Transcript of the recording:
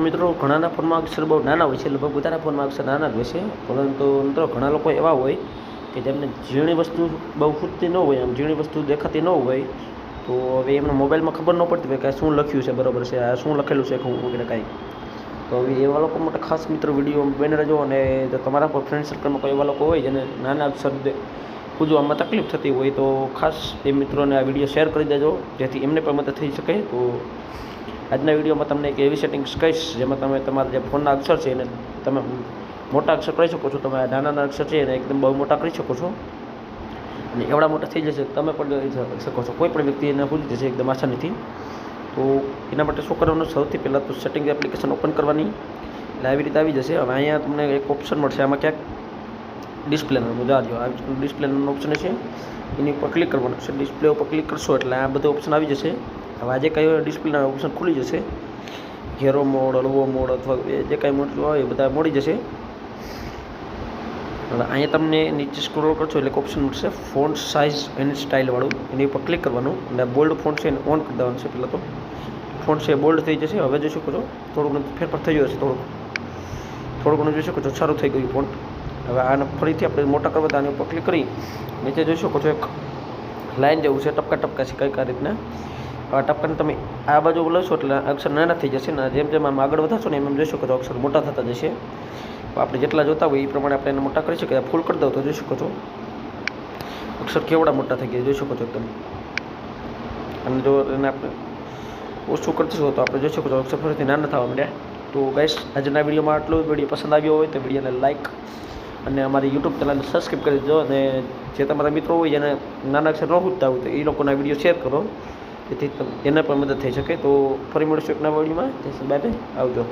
મિત્રો, ઘણાના ફોનમાં અક્ષર બહુ નાના હોય છે, લગભગ બધાના ફોનમાં અક્ષર નાના જ હોય છે. પરંતુ મિત્રો, ઘણા લોકો એવા હોય કે જેમને ઝીણી વસ્તુ બહુ ખૂટતી ન હોય, આમ ઝીણી વસ્તુ દેખાતી ન હોય, તો હવે એમને મોબાઈલમાં ખબર ન પડતી હોય કે શું લખ્યું છે, બરાબર છે, આ શું લખેલું છે વગેરે કાંઈ. તો હવે એવા લોકો માટે ખાસ મિત્રો વીડિયો બની રહેજો અને જો તમારા પર ફ્રેન્ડ સર્કલમાં કોઈ એવા લોકો હોય જેને નાના અક્ષર પૂજવામાં તકલીફ થતી હોય, તો ખાસ એ મિત્રોને આ વીડિયો શેર કરી દેજો, જેથી એમને પણ મદદ થઈ શકે. તો આજના વિડીયોમાં તમને એક એવી સેટિંગ્સ કહીશ, જેમાં તમે તમારા જે ફોનના અક્ષર છે એને તમે મોટા અક્ષર કરી શકો છો, તમે નાના નાના અક્ષર છે એને એકદમ બહુ મોટા કરી શકો છો. અને એવડા મોટા થઈ જશે, તમે પણ શકો છો. કોઈ પણ વ્યક્તિ એને ભૂલી જશે એકદમ આસાનીથી. તો એના માટે શું કરવાનું? સૌથી પહેલાં તો સેટિંગ એપ્લિકેશન ઓપન કરવાની. એટલે આવી રીતે આવી જશે. હવે અહીંયા તમને એક ઓપ્શન મળશે. આમાં ક્યાંક ડિસ્પ્લેનું જાજો, આ ડિસ્પ્લેનો ઓપ્શન છે. એની ઉપર ક્લિક કરવાનું છે. ડિસ્પ્લે ઉપર ક્લિક કરશો એટલે આ બધું ઓપ્શન આવી જશે. હવે આજે કઈ ડિસ્પ્લેના ઓપ્શન ખુલી જશે. ઘેરો મોડ હળવો મોડ અથવા જે કાંઈ મોડ હોય એ બધા મળી જશે. અહીંયા તમને નીચે સ્ક્રોલ કરશો એટલે એક ઓપ્શન મળશે ફોન્ટ સાઇઝ એન્ડ સ્ટાઇલવાળું એની ઉપર ક્લિક કરવાનું અને બોલ્ડ ફોન્ટ છે એને ઓન કરી દેવાનું છે પહેલાં તો. ફોન્ટ છે બોલ્ડ થઈ જશે. હવે જોઈ શકો છો, થોડું ઘણું ફેરફાર થઈ ગયો છે થોડુંક. થોડું ઘણું જોઈ શકો છો, સારું થઈ ગયું ફોન્ટ હવે આને ફરીથી આપણે મોટા કરવા આની ઉપર ક્લિક કરી. નીચે જોઈ શકો છો એક લાઈન જેવું છે, ટપકા ટપકા છે કઈ કઈ રીતના. ટપકાને તમે આ બાજુ લેશો એટલે અક્ષર નાના થઈ જશે ને જેમ જેમ આમ આગળ વધારશો ને એમ એમ જોઈ શકો છો અક્ષર મોટા થતા જશે. આપણે જેટલા જોતા હોય એ પ્રમાણે આપણે એને મોટા કરી શકીએ. ફૂલ કરી દઉં તો જોઈ શકો છો. અક્ષર કેવડા મોટા થઈ ગયા જોઈ શકો છો એકદમ. અને જો એને આપણે ઓછું કરશું તો આપણે જોઈ શકો છો અક્ષર ફરીથી નાના થવા માંડ્યા. તો ગાઈશ આજના વિડીયોમાં આટલું વીડિયો પસંદ આવ્યો હોય તો વિડીયોને લાઇક અને અમારી યુટ્યુબ ચેનલને સબસ્ક્રાઈબ કરી દેજો અને જે તમારા મિત્રો હોય જેને નાના અક્ષર ન પૂછતા હોય તો એ લોકોના વીડિયો શેર કરો. જેથી એના પણ મદદ થઈ શકે તો ફરી મળીશું એક નવા વિડીયોમાં. જય શ્રી બાય બાય. આવજો.